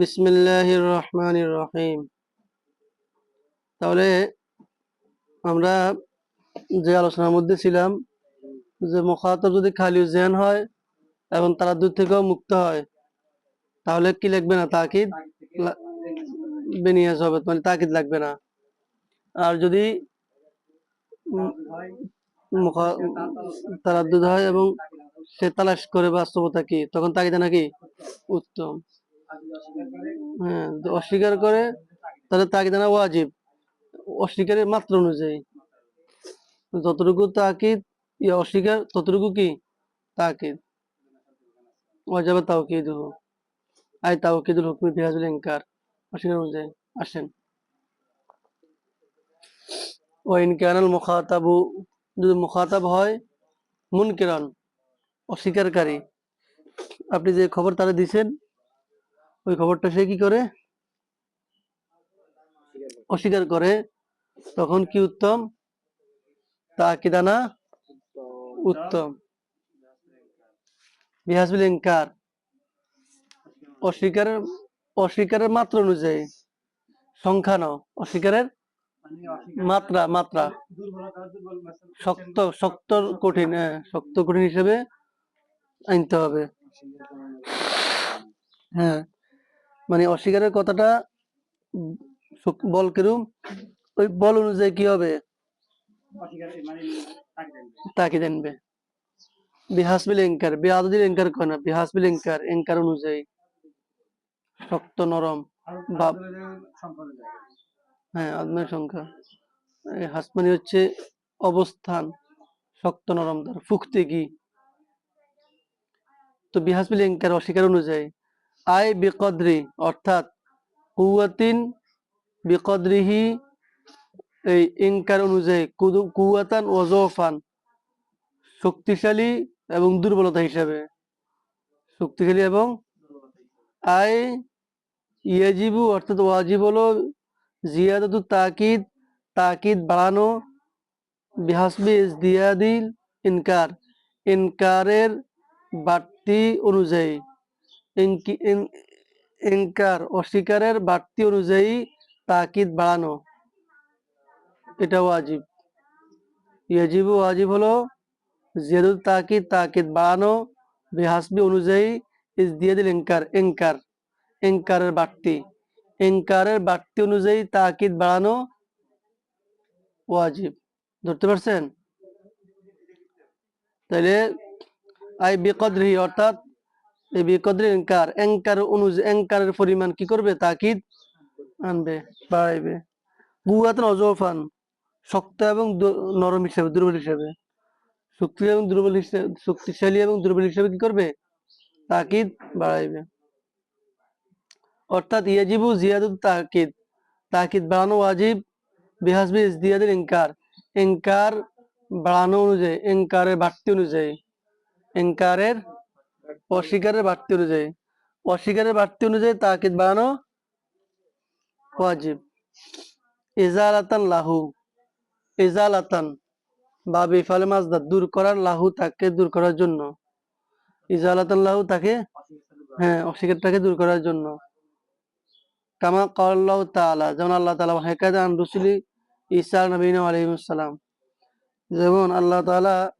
বিসমিল্লাহির রহমানির রহিম তাহলে আমরা যে আলোচনার মধ্যে ছিলাম, যে মুখাতব যদি খালি জেন হয় এবং তারা দূর থেকেও মুক্ত হয়, তাহলে কি লাগবে না? তাকিদ বেনিয়াজ হবে মানে তাকিদ লাগবে না। আর যদি তারাদ্দুদ হয় এবং সে তালাশ করে বাস্তবতা কি, তখন তাকিদে নাকি উত্তম। হ্যাঁ অস্বীকার করে, তাহলে তাকিদে না ওয়াজিব। অস্বীকারের মাত্রা অনুযায়ী। যতটুকু তাকিদ ইয়া অস্বীকার, ততটুকু কি? তাকিদ ওয়াজাবা তাওকিদুহু। I তাওকিদুল হুকমি বিহাজুল incur. অস্বীকার অনুযায়ী। আসেন। ওয়াইন কানাল মুখাতাবু, যদি মুখাতাব হয়, মুনকিরান অস্বীকারী আপনি যে খবর তারা দিছেন ওই খবরটা সে কি করে? অস্বীকার করে। তখন কি উত্তম? তা কি দানা? উত্তম। বিহাসবিল ইনকার। অস্বীকারের অস্বীকারের মাত্রা অনুযায়ী। সংখ্যা ন অস্বীকারের মাত্রা মাত্রা। শক্ত শক্ত কঠিন হ্যাঁ শক্ত কঠিন হিসেবে আনতে হবে। হ্যাঁ। মানে অস্বীকারের কথাটা বল কিরম ওই বল অনুযায়ী কি হবে? তাকে জানবে। বিহাসবিল এঙ্কার বেআদিল এঙ্কার কয় না? বিহাস বিল এঙ্কার এঙ্কার অনুযায়ী। শক্ত, নরম, বা হ্যাঁ আদমের সংখ্যা। হাসমানি হচ্ছে অবস্থান, শক্ত, নরম, তার ফুকতে কি? তো বিহাসবিল এঙ্কার অস্বীকার অনুযায়ী আয় বিকদ্রি, অর্থাৎ কুয়াতিন বিকদ্রিহি, এই ইনকার অনুযায়ী কুয়াতান ওজফান শক্তিশালী এবং দুর্বলতা হিসাবে। শক্তিশালী এবং আই ইয়াজিবু, অর্থাৎ ওয়াজিব হলো জিয়াদাতু তাকিদ তাকিদ বাড়ানো, বিহাসবি ইজদিয়াদিল ইনকার। ইনকারের বাড়তি অনুযায়ী ইনকার অস্বীকারের বাড়তি অনুযায়ী তাকিদ বাড়ানো। এটা ওয়াজিব। ইয়াজিবু ওয়াজিব হলো জিয়াদুল তাকিদ তাকিদ বাড়ানো বেহাসবি অনুযায়ী ইজদিয়াদিল ইনকার ইনকার ইনকারের বাড়তি ইনকারের বাড়তি অনুযায়ী তাকিদ বাড়ানো ওয়াজিব। ধরতে পারছেন? তাহলে আই বিকদ্রি অর্থাৎ এনকার অনুযায়ী এনকারের পরিমাণ কি করবে? তাকিদ আনবে, বাড়াইবে। বুয়াত অজফান শক্ত এবং নরম হিসাবে, দুর্বল হিসাবে। শক্তি এবং দুর্বল হিসাবে শক্তিশালী এবং দুর্বল হিসাবে কি করবে? তাকিদ বাড়াইবে। অর্থাৎ ইয়াজিবু জিয়াদুত তাকিদ। তাকিদ বাড়ানো ওয়াজিব, বিহাসবি ইজদিয়াদিল ইনকার। ইনকার বাড়ানো অনুযায়ী, ইনকারের বাড়তি অনুযায়ী। ইনকারের অস্বীকারের বাড়তি অনুযায়ী। অস্বীকারের বাড়তি অনুযায়ী তাকিদ বাড়ানো ওয়াজিব। ইজালাতান লাহু। ইজালাতান বা বিফালে মাজদার। দূর করার লাহু তাকে দূর করার জন্য। ইজালাতান লাহু তাকে হ্যাঁ অস্বীকারটাকে দূর করার জন্য। কামা কাল্লাহ তাআলা। যেমন আল্লাহ তাআলা হেকায়ত আন রসুলি ঈসা নবীন আলাইহিস সালাম। যেমন আল্লাহ তাআলা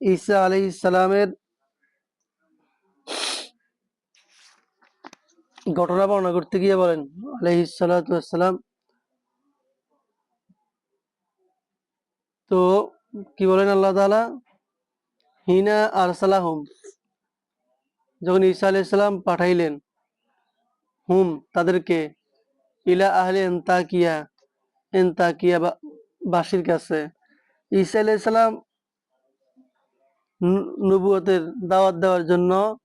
ঈসা আলাইহিস সালামের ঘটনা বর্ণনা করতে গিয়ে বলেন ওয়াসসালাম তো কি বলেন আল্লাহ তাআলা? হিনা আরসালাহুম, যখন ঈসা আলাইহিস সালাম পাঠাইলেন, হুম তাদেরকে, ইলা আহলে এন্তাকিয়া এন্তাকিয়া বাসীর কাছে। ঈসা নু- নবুয়তের দাওয়াত দেওয়ার জন্য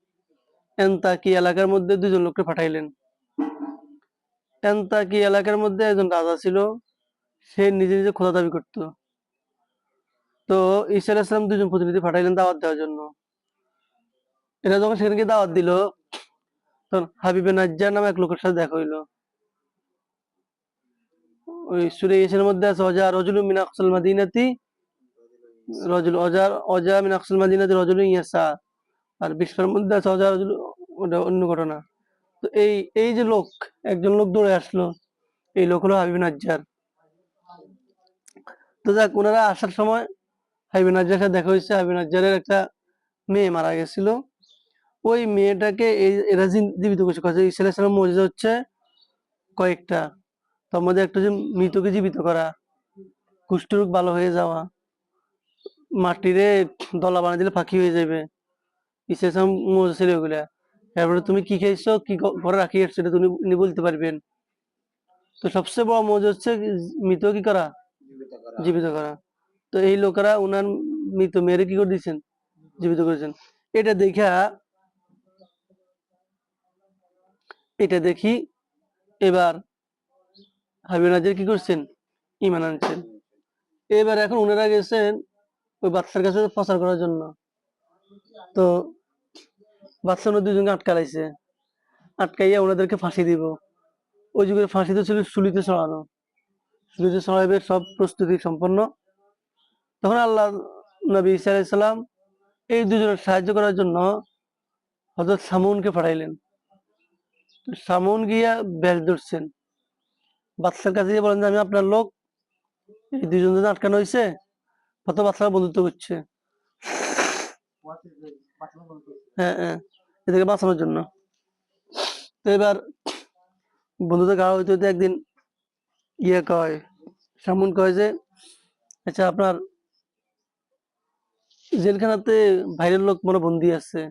এন্তাকি এলাকার মধ্যে দুজন লোককে পাঠাইলেন। এন্তাকি এলাকার মধ্যে একজন রাজা ছিল, সে নিজে নিজে খোদা দাবি করত। তো ঈসা আলাইহিস সালাম দুজন প্রতিনিধি পাঠাইলেন দাওয়াত দেওয়ার জন্য। এরা যখন সেখানে গিয়ে দাওয়াত দিল, তখন হাবিবে নাজ্জার নামে এক লোকের সাথে দেখা হইল। ওই সুরে ইয়েসের মধ্যে আছে, অজা রজুলু মিন মাদিনাতি, রজুল, অজা মিন আকসাল মাদিনাতি রজুলু ইয়াসা। আর বিশ্বের মধ্যে আছে, অজা রজুল ওটা অন্য ঘটনা। তো এই এই যে লোক, একজন লোক দৌড়ে আসলো, এই লোক হলো হাবিব নাজ্জার। তো যাক, ওনারা আসার সময় হাবিব নাজ্জার সাথে দেখা হয়েছে। হাবিব নাজ্জারের একটা মেয়ে মারা গেছিল। ওই মেয়েটাকে এই- এরা জীবিত করছে। কথা ইসা আলাইসালাম মজা হচ্ছে কয়েকটা। তার মধ্যে একটা যে মৃতকে জীবিত করা, কুষ্ঠরোগ ভালো হয়ে যাওয়া, মাটিরে দলা বানিয়ে দিলে ফাঁকি হয়ে যাবে। ইসা আলাইসালাম মজা ছিল ওগুলা তারপরে তুমি কি খেয়েছো? কি ঘরে রাখি এসছো এটা তুমি বলতে পারবেন। তো সবচেয়ে বড় মজা হচ্ছে মৃত কি করা? জীবিত করা। তো এই লোকেরা উনার মৃত মেয়েরে কি করে দিয়েছেন? জীবিত করেছেন। এটা দেখা এটা দেখি এবার হাবিব নাজির কি করছেন? ইমান আনছেন। এবার এখন ওনারা গেছেন ওই বাচ্চার কাছে প্রচার করার জন্য। তো বাচ্চা ওনার দুজনকে আটকালাইছে। আটকাইয়া ওনাদেরকে ফাঁসি দিব। ওই যুগের ফাঁসি তো ছিল চুলিতে চড়ানো চুলিতে চড়াইবে সব প্রস্তুতি সম্পন্ন। তখন আল্লাহ নবী ইসা আলাইসাল্লাম এই দুজনের সাহায্য করার জন্য হজরত সামুনকে পাঠাইলেন। সামুন গিয়া ব্যাস ধরছেন। বাচ্চার কাছে গিয়ে বলেন যে, আমি আপনার লোক। এই দুজন যদি আটকানো হয়েছে কত বাচ্চারা বন্ধুত্ব করছে। হ্যাঁ হ্যাঁ এদেরকে বাঁচানোর জন্য। তো এবার বন্ধুদের হইতে হইতে একদিন ইয়ে কয়, সামুন কয় যে আচ্ছা আপনার জেলখানাতে বাইরের লোক মনে বন্দি আছে।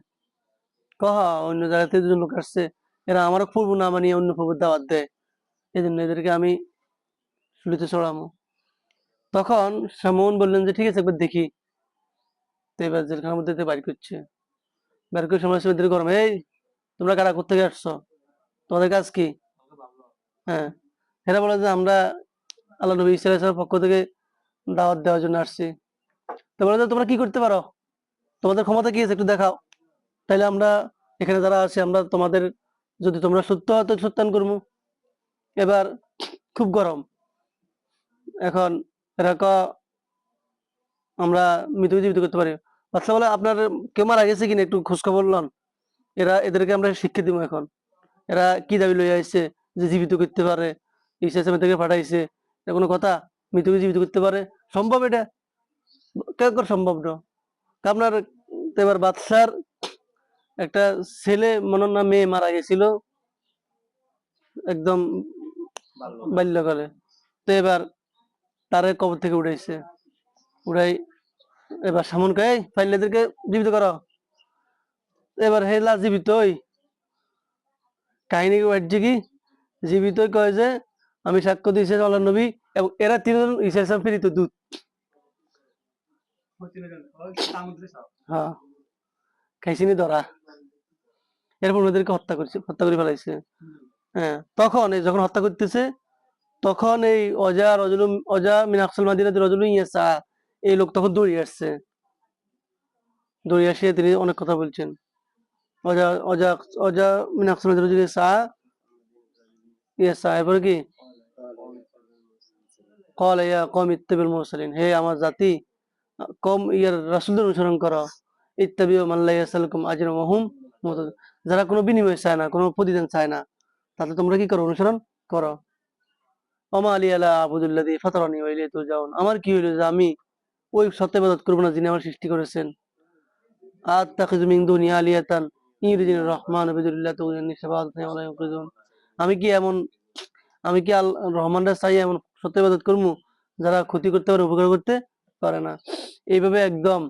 কহা অন্য জায়গাতে দুজন লোক আসছে, এরা আমারও পূর্ব না মানিয়ে অন্য পূর্ব দাওয়াত দেয়। এই জন্য এদেরকে আমি শুলিতে চড়ামো তখন সামন বললেন যে, ঠিক আছে, একবার দেখি। তো এবার জেলখানার মধ্যে বাইর করছে বাইর করে সময় এদের গরম, এই, তোমরা কারা করতে আসছো? তোমাদের কাজ কি? হ্যাঁ এরা বলে যে আমরা আল্লাহ নবী ইসলামের পক্ষ থেকে দাওয়াত দেওয়ার জন্য আসছি। তো বলে যে, তোমরা কি করতে পারো? তোমাদের ক্ষমতা কি আছে একটু দেখাও। তাইলে আমরা এখানে যারা আছি, আমরা তোমাদের, যদি তোমরা সত্য হয় তো সত্যান করব। এবার খুব গরম। এখন এরা আমরা মৃত জীবিত করতে পারি। বাচ্চা বলে আপনার কেউ মারা গেছে কিনা একটু খোঁজ খবর লন। এরা এদেরকে আমরা শিক্ষা দিব এখন। এরা কি দাবি লইয়া আসছে যে জীবিত করতে পারে ইসলাম থেকে পাঠাইছে এটা কোনো কথা? মৃতকে জীবিত করতে পারে? সম্ভব এটা? কেন করে সম্ভব না আপনার এবার বাদশার একটা ছেলে মনে হয় না মেয়ে মারা গেছিল। একদম বাল্যকালে। তো এবার তারে কবর থেকে উঠাইছে উড়াই এবার সামন কে ফাইলেদেরকে জীবিত করো। এবার হেলা জীবিত ওই কাহিনী হচ্ছে কি? জীবিত কয় যে, আমি সাক্ষ্য দিয়েছি আল্লাহ নবী এবং এরা তিনজন ইসলাম ফিরিত দূত। হ্যাঁ। ধরা। এরপর ওনাদেরকে হত্যা করছে, হত্যা করে ফেলাইছে। হ্যাঁ তখন এই যখন হত্যা করতেছে, তখন এই অজা রজুল অজা মিনাকসুল মাদিনাতে রজুল ইয়াসা এই লোক তখন দৌড়িয়ে আসছে। দৌড়িয়ে আসে তিনি অনেক কথা বলছেন। অজা অজা অজা রজুল ইয়াসা ইয়াসা এরপরে কি? কল, ইয়া, কম হে আমার জাতি, কম ইয়ার রাসূলদের অনুসরণ করো। ইত্তাবিউ মান লা ইয়াসালুকুম আজরান ওয়া হুম যারা কোনো বিনিময় চায় না, কোনো প্রতিদান চায় না, তাতে তোমরা কি করো? অনুসরণ করো। ওমা আলী আলা আবুদুল্লাদি ফাতারানি ওয়া ইলাইহি তুরজাউন। আমার কি হইল যে আমি ওই সত্য ইবাদত করব না যিনি আমার সৃষ্টি করেছেন। আত্তাখিযু মিন দুনিয়া আলিয়াতান। ইউরিদিন রহমান আমি কি এমন, আমি কি আল রহমানরা চাই এমন করব, যারা ক্ষতি করতে পারে, উপকার করতে পারে না? এইভাবে একদম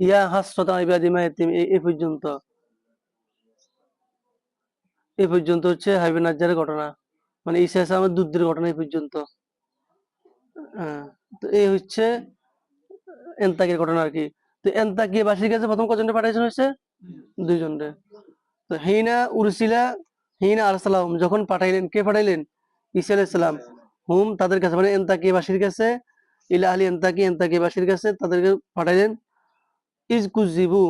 ইয়া হাসরত এই পর্যন্ত। এই পর্যন্ত হচ্ছে নাজ্জারের ঘটনা। মানে ঈসা ইসলামের দুধের ঘটনা এই পর্যন্ত। তো এই হচ্ছে, এন্তাকের ঘটনা আর কি। তো এন্তাকিয়া বাসীর কাছে প্রথম কজনটা পাঠাইছেন হয়েছে দুইজনরে তো হিনা উরসিলা হিনা আলাইসালাম যখন পাঠাইলেন, কে পাঠাইলেন? ঈসা আলাইসালাম হুম, তাদের কাছে মানে এন্তাকিয়া বাসীর কাছে ইলা আলী এন্তাকি বাসীর কাছে তাদেরকে পাঠাইলেন, ইজ কুজিবু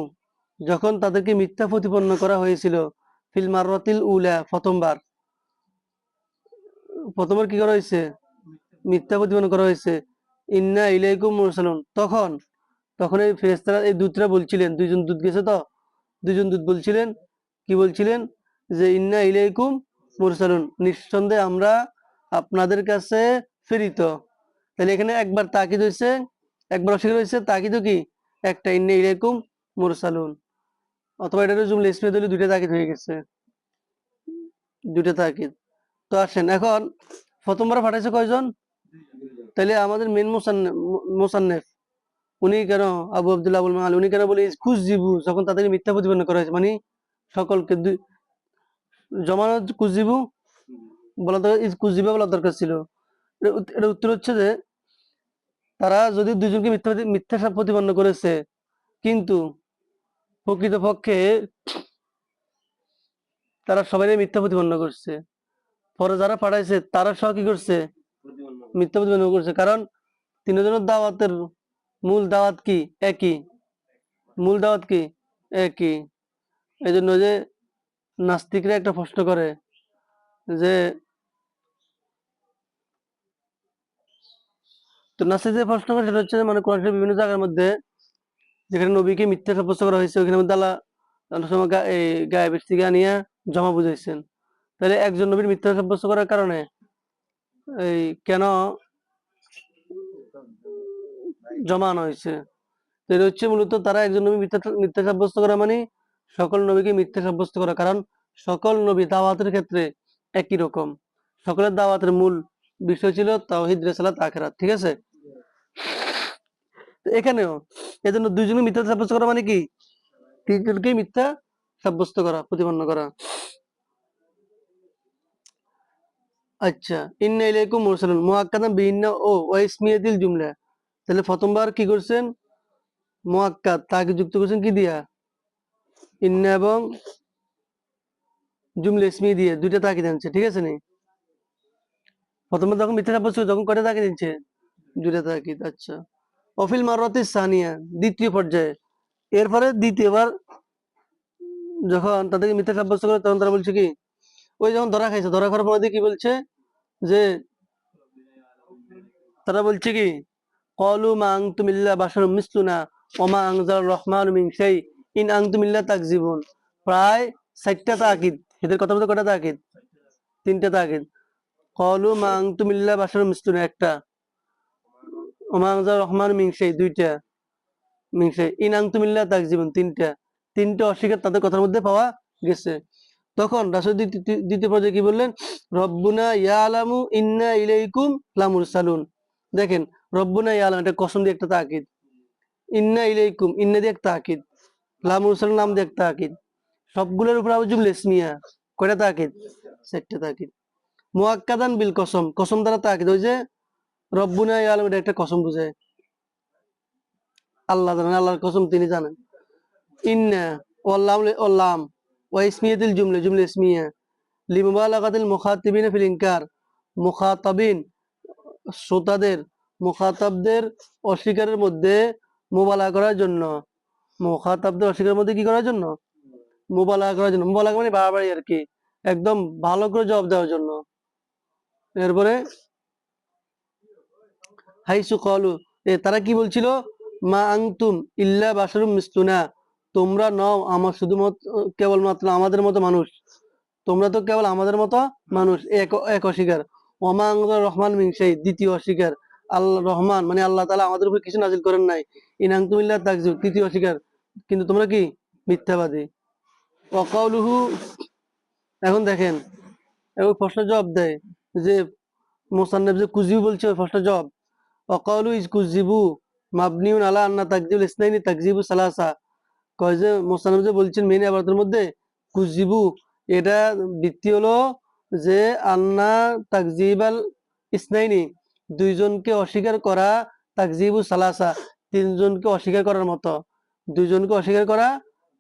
যখন তাদেরকে মিথ্যা প্রতিপন্ন করা হয়েছিল, ফিল মাররাতিল উলা, প্রথমবার। প্রথমবার কি করা হয়েছে? মিথ্যা প্রতিপন্ন করা হয়েছে। ইন্না ইলাইকুম মুরসালুন। তখন? তখন এই ফেরেশতারা এই দূতরা বলছিলেন। দুইজন দূত গেছে তো? দুইজন দূত বলছিলেন। কি বলছিলেন? যে ইন্না ইলাইকুম মুরসালুন। নিঃসন্দেহে আমরা আপনাদের কাছে ফেরিত তাহলে এখানে একবার তাকিদ হয়েছে, একবার অস্বীকার হয়েছে। তাকিদ কি? একটা ইন্না ইলাইকুম মুরসালুন। অথবা এটা জুমলে ইসমিয়া দিলে দুইটা তাকিদ হয়ে গেছে। দুইটা তাকিদ। তো আসেন, এখন প্রথমবার পাঠাইছে কয়জন? তাহলে আমাদের মেন মোসান্নেফ, উনি কেন আবু আব্দুল্লাহ আবুল মাল, উনি কেন বলে খুশ জিবু যখন তাদেরকে মিথ্যা প্রতিপন্ন করা হয়েছে মানে সকলকে দুই জমানত কুজিবু বলা দরকার ইজ কুজিবা বলা দরকার ছিল। এটা উত্তর হচ্ছে যে, তারা যদি দুজনকে মিথ্যা মিথ্যা প্রতিপন্ন করেছে, কিন্তু প্রকৃতপক্ষে তারা সবাই মিথ্যা প্রতিপন্ন করছে। পরে যারা পাঠাইছে, তারা সহ কি করছে? মিথ্যা প্রতিপন্ন করছে। কারণ তিনজনের দাওয়াতের মূল দাওয়াত কি? একই। মূল দাওয়াত কি? একই। এই জন্য যে নাস্তিকরা একটা প্রশ্ন করে যে, তো নাস্তিক যে প্রশ্ন করে সেটা হচ্ছে মানে কোরআন বিভিন্ন জায়গার মধ্যে যেখানে নবীকে মিথ্যা সাব্যস্ত করা হয়েছে ওইখানে মধ্যে আল্লাহ সময় এই গায়ে বেশি নিয়ে জমা বুঝাইছেন। তাহলে একজন নবীর মিথ্যা সাব্যস্ত করার কারণে এই কেন জমা আনা হয়েছে এটা হচ্ছে মূলত তারা একজন নবী মিথ্যা সাব্যস্ত করা মানে সকল নবীকে মিথ্যা সাব্যস্ত করা। কারণ সকল নবী দাওয়াতের ক্ষেত্রে একই রকম। সকলের দাওয়াতের মূল বিষয় ছিল তাওহিদ, রেসালাত, আখেরাত, ঠিক আছে? এখানেও এজন্য দুইজনে মিথ্যা সাব্যস্ত করা মানে কি? তিনজনকে মিথ্যা সাব্যস্ত করা, প্রতিপন্ন করা। আচ্ছা ইন্না ইলাইকুম মুরসালুন। মুআক্কাদান বিইন্না ও ওয়া জুমলা। তাহলে প্রথমবার কি করছেন? মুআক্কাদ তাকে যুক্ত করছেন কি দিয়া? ইন্না এবং জুমলা ইসমি দিয়ে দুইটা তাকে দিচ্ছে ঠিক আছে নি? প্রথমবার যখন মিথ্যা সাব্যস্ত করে, তখন কয়টা তাকে দিচ্ছে? দুইটা তাকিদ আচ্ছা। অফিল মাররাতি সানিয়া দ্বিতীয় পর্যায়ে। এরপরে দ্বিতীয়বার যখন তাদেরকে মিথ্যা সাব্যস্ত করে তখন তারা বলছে কি? ওই যখন ধরা খাইছে, ধরা খাওয়ার পরে কি বলছে যে, তারা বলছে কি, কলু মা আংতুমিল্লা বাসার মিসলুনা ওমা আংজাল রহমান মিন সেই ইন আংতুমিল্লা তাকজিবুন। প্রায় ষাটটা তাকিদ, এদের কথা মতো কটা তাকিদ? তিনটা তাকিদ। কলু মা আংতুমিল্লা বাসার মিসলুনা একটা। ওমা আংজাল রহমান মিন সেই দুইটা। মিন সেই ইন আংতুমিল্লা তাকজিবুন, তিনটা। তিনটা অস্বীকার তাদের কথার মধ্যে পাওয়া গেছে। তখন রাসূল দ্বিতীয় পর্যায়ে কি বললেন? রব্বুনা ইয়ালামু ইন্না ইলাইকুম লামুরসালুন। দেখেন, রব্বুনা ইয়ালাম, এটা কসম দিয়ে একটা তাকিদ। ইন্না ইলাইকুম, ইন্না দিয়ে একটা তাকিদ। লামুরসালুন নাম দিয়ে একটা তাকিদ। সবগুলোর উপর আবার জুমলে ইসমিয়া। কয়টা তাকিদ? চারটা তাকিদ। মুআক্কাদান বিল কসম কসম দ্বারা তাকিদ। ওই যে রব্বুনা ইয়ালাম, এটা একটা কসম বুঝায়। আল্লাহ জানেন, আল্লাহর কসম তিনি জানেন। ইন্না ওয়াল্লাম ওয়াল্লাম। ওয়াইসমিয়াতিল জুমলা জুমলা ইসমিয়া লিমুবালাগাতিল মুখাতিবিন ফিল ইনকার মুখাতাবিন শ্রোতাদের মুখাতাবদের অস্বীকারের মধ্যে মোবালা করার জন্য মুখাতাবদের অস্বীকারের মধ্যে কি করার জন্য মোবালা করার জন্য মোবালা মানে বাড়াবাড়ি আর কি একদম ভালো করে জবাব দেওয়ার জন্য এরপরে হাইসু কলু এ তারা কি বলছিল মা আংতুম ইল্লা বাসারুম মিস্তুনা তোমরা নও আমার শুধুমাত্র, কেবলমাত্র আমাদের মতো মানুষ। তোমরা তো কেবল আমাদের মতো মানুষ, এক এক অস্বীকার। ওমা রহমান মিংসাই দ্বিতীয় অস্বীকার। আল্লাহ রহমান মানে আল্লাহ তালা আমাদের উপর কিছু নাজিল করেন নাই। ইনাংতুমিল্লাহ তাকজু তৃতীয় অস্বীকার। কিন্তু তোমরা কি? মিথ্যাবাদী। অকাউলুহু এখন দেখেন ওই প্রশ্নের জবাব দেয় যে মোসান্নেব যে কুজিবু বলছে, ওই প্রশ্নের জবাব। অকাউলু ইজ কুজিবু মাবনিউন আলা আন্না তাকজিবুল ইসনাইনি তাকজিবু সালাসা। কয় যে মোসান্নেব যে বলছেন মেন আবাদতের মধ্যে কুজিবু এটা ভিত্তি হলো যে আন্না তাকজিবাল ইসনাইনি, দুইজনকে অস্বীকার করা তাকজিবু সালাসা, তিনজনকে অস্বীকার করার মতো। দুইজনকে অস্বীকার করা,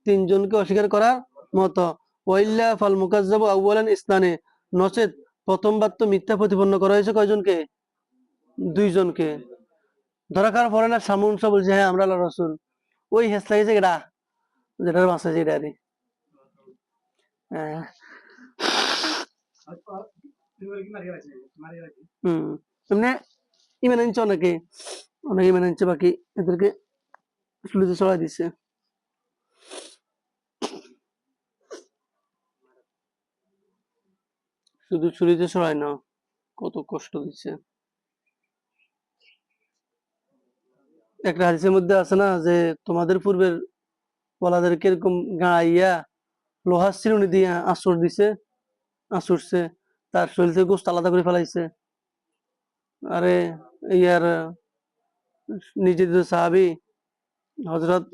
তিনজনকে অস্বীকার করার মতো। ওয়াইল্লা ফাল মুকাজ্জাবু আউয়ালান ইসনানে, নচেত প্রথমবার তো মিথ্যা প্রতিপন্ন করা হয়েছে কয়জনকে? দুইজনকে। ধরা খাওয়ার পরে না সামুন বলছে হ্যাঁ আমরা আল্লাহ রসুল। ওই হেস লাগেছে এটা যেটার মাসে যেটা আরে হ্যাঁ। ইমেন আনছে অনেকে। অনেকে ইমেন আনছে, বাকি এদেরকে চড়াই শুধু ছুরিতে ছড়ায় না, কত কষ্ট দিচ্ছে। একটা হাদিসের মধ্যে আছে না যে তোমাদের পূর্বের বলাদের কীরকম গাঁড়াইয়া লোহার চিরুনি দিয়ে আসর দিছে আসরছে তার শরীর থেকে গোস্ত আলাদা করে ফেলাইছে। আরে, ইয়ার নিজেদের সাহাবি হজরত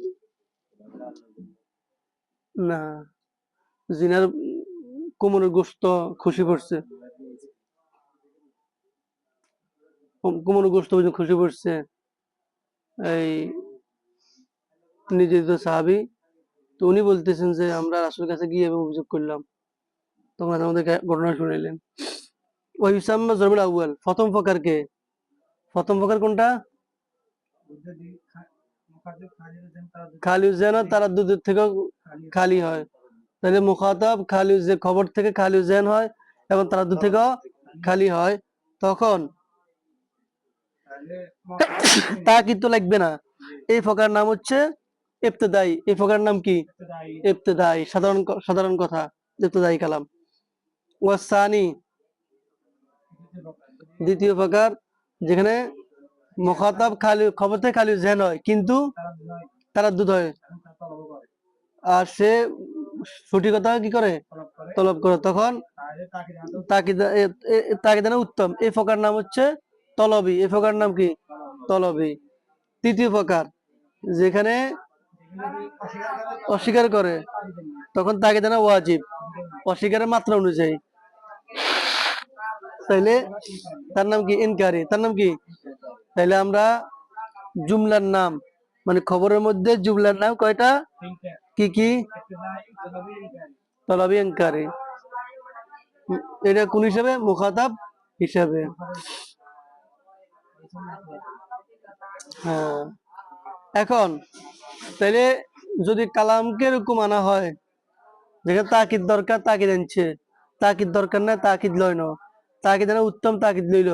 না, জিনার কোমরের গোস্ত খুশি পড়ছে। কোমরের গোস্ত খুশি পড়ছে। এই নিজে তো সাহাবি। তো উনি বলতেছেন যে, আমরা রাসুলের কাছে গিয়ে এভাবে অভিযোগ করলাম। তখন আমাদের ঘটনা শুনাইলেন। ওই ইসাম্মা জরবুল আউয়াল, প্রথম প্রকারকে প্রথম প্রকার কোনটা? খালি উজেন তারা দুধের থেকেও খালি হয়। তাহলে মুখাতাব খালি যে খবর থেকে খালি উজেন হয় এবং তারা দুধ থেকেও খালি হয়। তখন তা কিন্তু লাগবে না। এই ফকার নাম হচ্ছে ইবতেদাই এই ফকার নাম কি? ইবতেদাই। সাধারণ সাধারণ কথা ইবতেদাই কালাম। ওয়াসানি দ্বিতীয় প্রকার যেখানে মুখাতাব খালি খবর থেকে খালি জেন হয় কিন্তু তারা দুধ হয়। আর সে সঠিকতা কি করে? তলব করে। তখন তাকিদা এ- এ- তাকিদা না উত্তম। এই ফকার নাম হচ্ছে তলবি। এই ফকার নাম কি? তলবি। তৃতীয় প্রকার যেখানে অস্বীকার করে, তখন তাকিদা না ওয়াজিব। অস্বীকারের মাত্রা অনুযায়ী। তাইলে তার নাম কি? ইনকারি। তার নাম কি? তাইলে আমরা জুমলার নাম মানে খবরের মধ্যে জুমলার নাম কয়টা? কি কি? তলাবি ইনকারি। এটা কোন হিসাবে? মুখাতাব হিসাবে। হ্যাঁ। এখন, তাইলে যদি কালামকে এরকম আনা হয়, যেখানে তাকিদ দরকার, তাকিদ আনছে। তাকিদ দরকার না তাকিদ লয় না তাকিদ আনা উত্তম, তাকিদ লইল।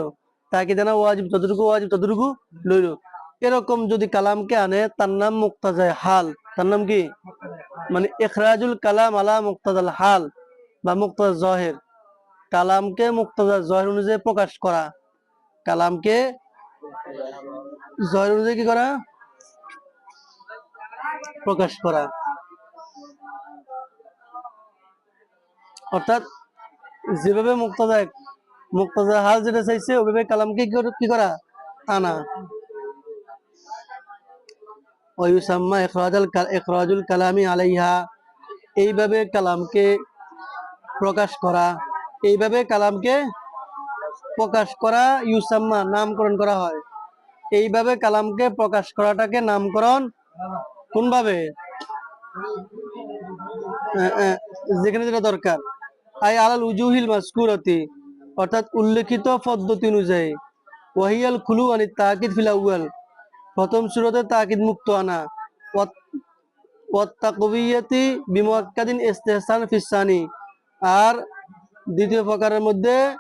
তাকিদ আনা ওয়াজিব, যতটুকু ওয়াজিব, ততটুকু লইল। এরকম যদি কালামকে আনে, তার নাম মুক্তাজায় হাল। তার নাম কি? মানে ইখরাজুল কালাম আলা মুক্তাজাল হাল বা মুক্তাজা জহের। কালামকে মুক্তাজা জহের অনুযায়ী প্রকাশ করা। কালামকে জহের অনুযায়ী কি করা? প্রকাশ করা। অর্থাৎ যেভাবে মুক্তাজা মুক্তাজা হাল যেটা চাইছে ওইভাবে কালামকে কি করা আনা আলাইহা। এইভাবে কালামকে প্রকাশ করা, এইভাবে কালামকে প্রকাশ করা ইউসাম্মা, নামকরণ করা হয়। এইভাবে কালামকে প্রকাশ করাটাকে নামকরণ কোনভাবে? আহ, আহ, যেখানে যেটা দরকার। আই আলাল উজুহিল মাসকুরতি অর্থাৎ উল্লেখিত পদ্ধতি অনুযায়ী। ওয়াহিয়াল খুলু আনি তাকিদ ফিল আউয়াল প্রথম সুরতে তাকিদ মুক্ত আনা। ওয়াত্তাকবিয়াতি বিমুয়াক্কাদিন ইস্তেহসান ফিসানি। আর দ্বিতীয় প্রকারের মধ্যে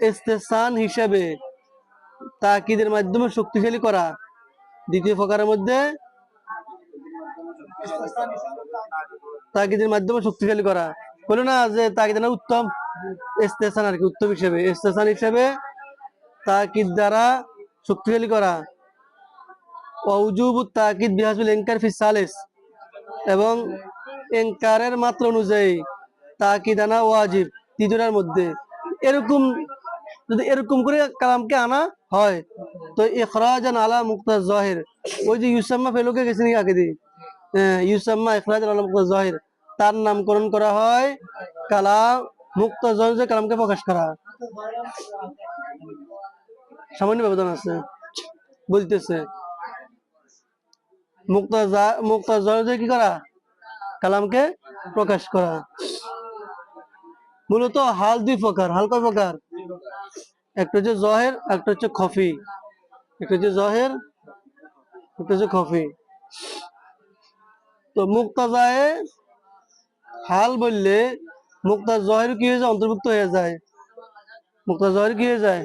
ইস্তেহসান হিসেবে তাকিদের মাধ্যমে শক্তিশালী করা। দ্বিতীয় প্রকারের মধ্যে তাকিদের মাধ্যমে শক্তিশালী করা। বলো না যে তাকিদ না উত্তম ইস্তেহসান আর কি, উত্তম হিসেবে। ইস্তেহসান হিসেবে তাকিদ দ্বারা শক্তিশালী করা। ওয়াউজুবু তাকিদ বিহাজুল ইনকার ফি সালিস। এবং ইনকারের মাত্রা অনুযায়ী তাকিদানা ওয়াজিব তিজুরার মধ্যে। এরকম যদি এরকম করে কালামকে আনা হয়, তো ইখরাজান আলা মুক্তা জাহির। ওই যে ইউসাম্মা ফেলোকে গেছেন আগে দিয়ে ইউসাম্মা ইখরাজান আলা মুক্তা তার নামকরণ করা হয় কালাম মুক্ত জাহির কালামকে প্রকাশ করা। সামান্য ব্যবধান আছে, বলতেছে। মুক্তাজা মুক্তাজা কি করা? কালামকে প্রকাশ করা। মূলত হাল দুই প্রকার, হাল কয় প্রকার? একটা হচ্ছে জহের, একটা হচ্ছে খফি। একটা হচ্ছে জহের, একটা হচ্ছে খফি। তো মুক্তাজায় হাল বললে মুক্তা জহের কি হয়ে যায়? অন্তর্ভুক্ত হয়ে যায়। মুক্তা জহের কি হয়ে যায়?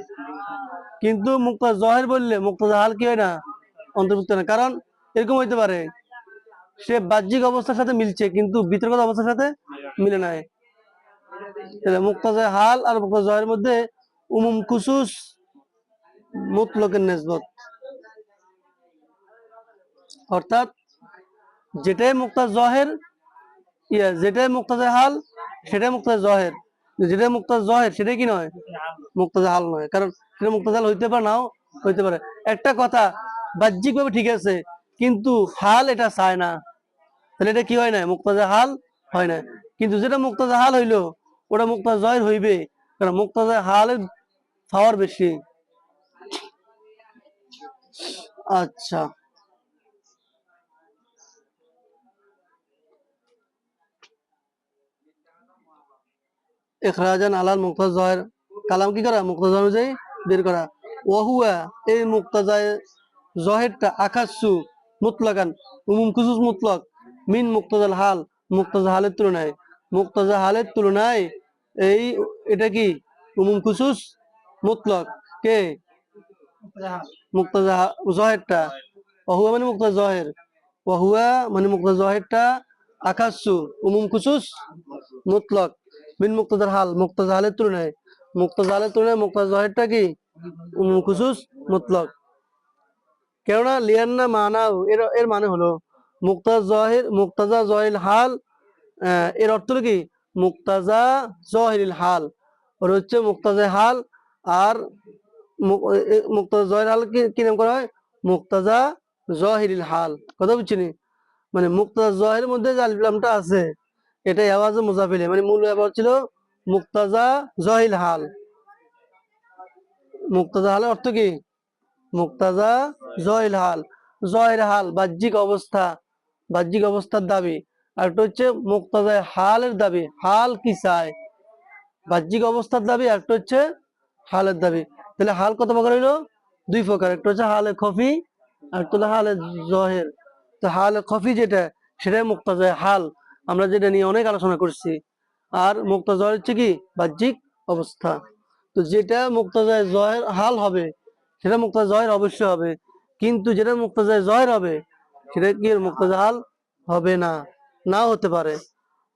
কিন্তু মুক্তা জহের বললে, মুক্তাজা হাল কি হয় না? অন্তর্ভুক্ত না। কারণ এরকম হইতে পারে, সে বাহ্যিক অবস্থার সাথে মিলছে, কিন্তু বিতর্কত অবস্থার সাথে মিলে নাই। মুক্তাজা হাল আর মুক্তাজা জহের মধ্যে উমুম কুসুস মুতলকের নেসবত। অর্থাৎ যেটাই মুক্তা জহের, ইয়া, যেটাই মুক্তাজা হাল, সেটাই মুক্তাজা জহের। যেটাই মুক্তাজা জহের, সেটাই কি নয়? মুক্তাজা হাল নয়। কারণ সেটা মুক্তাজা হাল হইতে পারে, নাও হইতে পারে। একটা কথা বাহ্যিক ভাবে ঠিক আছে, কিন্তু হাল এটা চায় না। তাহলে এটা কি হয় না মুক্তাজা হাল হয় না কিন্তু যেটা মুক্তাজা হাল হইল, ওটা মুক্তাজা জয়ের হইবে। কারণ মুক্তাজা হালের পাওয়ার বেশি। আচ্ছা। ইখরাজান আলাল মুক্তাজ জহের কালাম কি করা? মুক্তাজা অনুযায়ী বের করা। ওয়াহুয়া, এই মুক্তাজায় জহেরটা আকাশু মুতলাকান, উমুম খুসুস মুতলক, মিন মুক্তাজাল হাল, মুক্তাজা হালের তুলনায়। মুক্তাজা হালের তুলনায় এই, এটা কি? উমুম খুসুস মুতলক। কে? মুক্তাজা জহেরটা। ওহুয়া মানে মুক্তাজা জহের। ওহুয়া মানে মুক্তাজা জহেরটা আকাশু উমুম খুসুস মুতলক। মিন মুক্তাজার হাল মুক্তাজা হালের তুলনায়। মুক্তাজা হালের তুলনায় মুক্তাজা জহেরটা কি? খুসুস মুতলক। কেননা লিয়ান্না মানাও এর এর মানে হলো মুক্তাজ জহির মুক্তাজা জহিল হাল এর অর্থ কি? মুক্তাজা জহিল হাল। ওর হচ্ছে মুক্তাজা হাল আর মুক্তাজা জহির হাল কি নাম করা হয়? মুক্তাজা জহিরিল হাল। কথা বুঝছিনি? মানে মুক্তাজা জহির মধ্যে যে আছে এটা আওয়াজ মুজাফিলে। মানে মূল ব্যবহার ছিল মুক্তাজা জহিল হাল। মুক্তাজা হালের অর্থ কি? মুক্তাজা জহিল হাল। জয়ের হাল বাহ্যিক অবস্থা, বাহ্যিক অবস্থার দাবি। আর একটা হচ্ছে মুক্তাজা হালের দাবি, হাল কি চায়? বাহ্যিক অবস্থার দাবি একটা হচ্ছে হালের দাবি। তাহলে হাল কত প্রকার হইল? দুই প্রকার। একটা হচ্ছে হালে খফি, আর হলো হালে জহের। তো হালে খফি যেটা, সেটাই মুক্তাজা হাল। আমরা যেটা নিয়ে অনেক আলোচনা করছি, আর মুক্তাজা হচ্ছে কি? বাহ্যিক অবস্থা। তো যেটা মুক্তাজায় জয়ের হাল হবে, সেটা মুক্তাজা জয়ের অবশ্যই হবে। কিন্তু যেটা মুক্তাজায় জয়ের হবে, সেটা কি এর মুক্তাজা হাল হবে না? নাও হতে পারে।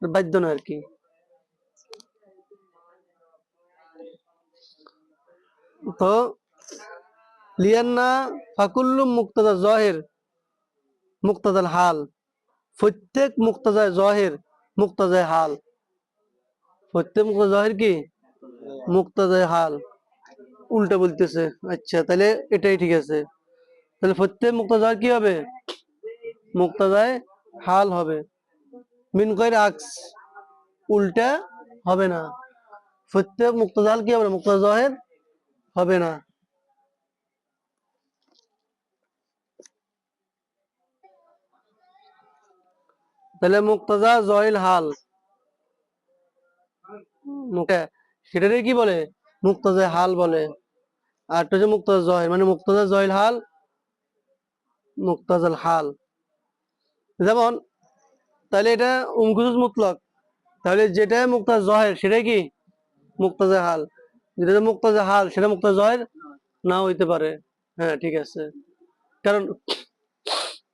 বাধ্য নয় আর কি। তো লিয়ান্না ফাকুল্লু মুক্তাজা জহের মুক্তাজাল হাল। প্রত্যেক মুক্তাজায় জহের, মুক্তাজায় হাল। প্রত্যেক মুক্তাজা জহের কি? মুক্তাজায় হাল। উল্টা বলতেছে আচ্ছা তাহলে এটাই ঠিক আছে। তাহলে প্রত্যেক মুক্তাজার কি হবে? মুক্তাজায় হাল হবে। মিন কয়ের আক্স, উল্টা হবে না। প্রত্যেক মুক্তাজাল কি হবে মুক্তাজা জহের হবে না। তাহলে মুক্তাজা জয়েল হাল। মুক্তা- সেটারে কি বলে? মুক্তাজা হাল বলে। আর হচ্ছে মুক্তাজা জহের মানে মুক্তাজা জয়েল হাল, মুক্তাজাল হাল। যেমন, তাহলে এটা উমকুসুস মুতলক। তাহলে যেটা মুক্তাজা জহের সেটাই কি? মুক্তাজা হাল। যেটা মুক্তাজা হাল, সেটা মুক্তাজা জহের না হইতে পারে। হ্যাঁ ঠিক আছে। কারণ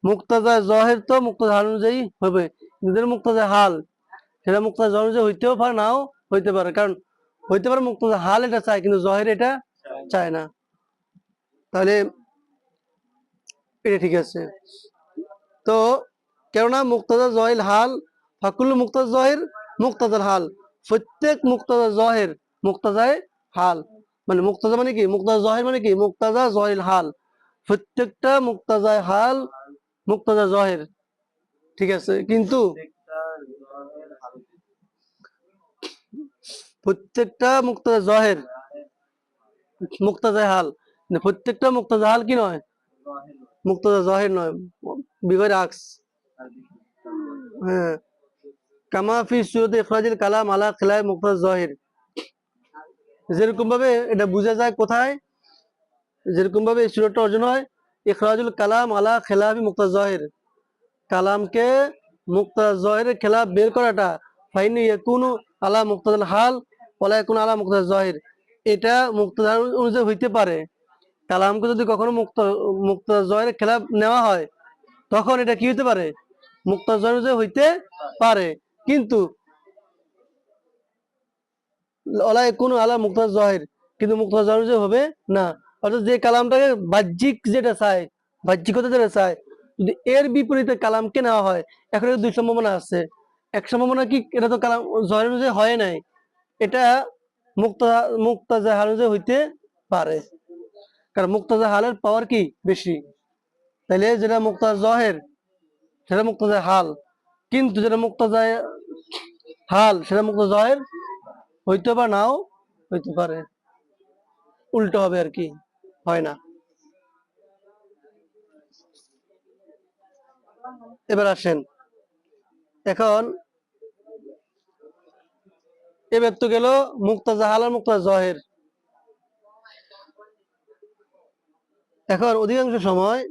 মুক্তাজা জহের তো মুক্তাজা হাল অনুযায়ী হবে। যেটা মুক্তাজা হাল, সেটা মুক্তাজা জহের অনুযায়ী হইতেও পারে, নাও হইতে পারে। কারণ হইতে পারে মুক্তাজা হাল এটা চায়, কিন্তু জহের এটা চায় না। তাহলে এটা ঠিক আছে। তো কেননা মুক্তাজা জহিল হাল ফাকুল মুক্তাজা জহের মুক্তাজার হাল। প্রত্যেক মুক্তাজা জহের মুক্তাজায় হাল। মানে মুক্তাজা মানে কি? মুক্তাজা জহের মানে কি? মুক্তাজা জহিল হাল। প্রত্যেকটা মুক্তাজায় হাল মুক্তাজা জহের। ঠিক আছে? কিন্তু প্রত্যেকটা মুক্তাজা জহের মুক্তাজা হাল। মানে প্রত্যেকটা মুক্তাজা হাল কি নয়? মুক্তাজা জহের নয়। বিগর আক্স। হ্যাঁ। কামা ফি সুরত ইখরাজিল কালাম আলা খিলায় মুক্তাজা জহের। যেরকম ভাবে এটা বোঝা যায় কোথায়? যেরকম ভাবে এই সুরতটা অর্জন হয় ইখরাজুল কালাম আলা খেলাফি মুক্তাজা জহের কালামকে মুক্তাজা জহের খেলাফ বের করাটা ফাইনি ইয়াকুনু আলা মুক্তাজাল হাল ওলা ইয়াকুনু আলা মুক্তাজা জহের এটা মুক্তাজা অনুযায়ী হইতে পারে। কালামকে যদি কখনো মুক্ত মুক্তাজা জহের খেলাফ নেওয়া হয়, তখন এটা কি হইতে পারে? মুক্তাজা অনুযায়ী হইতে পারে। কিন্তু ওলা কোন আলা মুক্তা জহের কিন্তু মুক্তা জহের যে হবে না। অর্থাৎ যে কালামটাকে বাহ্যিক যেটা চায়, বাহ্যিকতা যেটা চায়, যদি এর বিপরীতে কালামকে নেওয়া হয়, এখন দুই সম্ভাবনা আছে। এক সম্ভাবনা কি, এটা তো কালাম, জহের অনুযায়ী হয় নাই। এটা মুক্তা মুক্তাজা হাল অনুযায়ী হইতে পারে। কারণ মুক্তাজা হালের পাওয়ার কি? বেশি। তাইলে যেটা মুক্তা জহের সেটা মুক্তাজা হাল কিন্তু যেটা মুক্তাজা হাল সেটা মুক্ত জহের হইতে বা নাও হইতে পারে। উল্টো হবে আর কি। হয় না। এবার আসেন। এখন এবার তো গেল মুক্তা জাহাল মুক্তা জহের। এখন অধিকাংশ সময়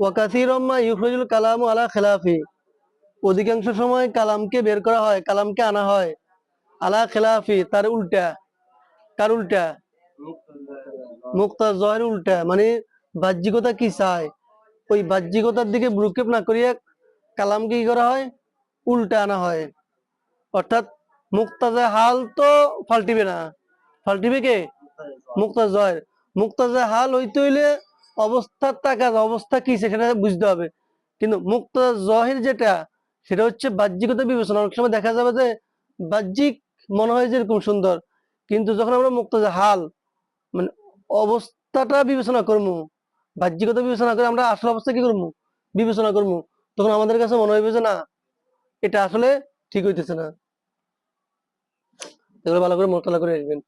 ওয়াকাসিরম্মা ইউখরুজুল কালাম আলা খেলাফি। অধিকাংশ সময় কালামকে বের করা হয়, কালামকে আনা হয় আলা খেলাফি, তার উল্টা। কার উল্টা? মুক্তা জয়ের উল্টা মানে বাহ্যিকতা কি চায়? ওই বাহ্যিকতার দিকে ভ্রুক্ষেপ না করিয়া কালামকে কি করা হয়? উল্টা আনা হয়। অর্থাৎ মুক্তাজা হাল তো ফাল্টিবে না। ফাল্টিবে কে? মুক্তা জয়ের। মুক্তাজা হাল হইতে হইলে অবস্থার টাকা অবস্থা কি সেটা বুঝতে হবে। কিন্তু মুক্তা জহের যেটা, সেটা হচ্ছে বাহ্যিকতা বিবেচনা। অনেক সময় দেখা যাবে যে বাহ্যিক মনে হয় যে এরকম সুন্দর, কিন্তু যখন আমরা মুক্তাজা হাল মানে অবস্থাটা বিবেচনা করব বাহ্যিকতা বিবেচনা করে আমরা আসল অবস্থা কি করব বিবেচনা করব তখন আমাদের কাছে মনে হইবে যে, না, এটা আসলে ঠিক হইতেছে না। এগুলো ভালো করে মোতালা করে রাখবেন।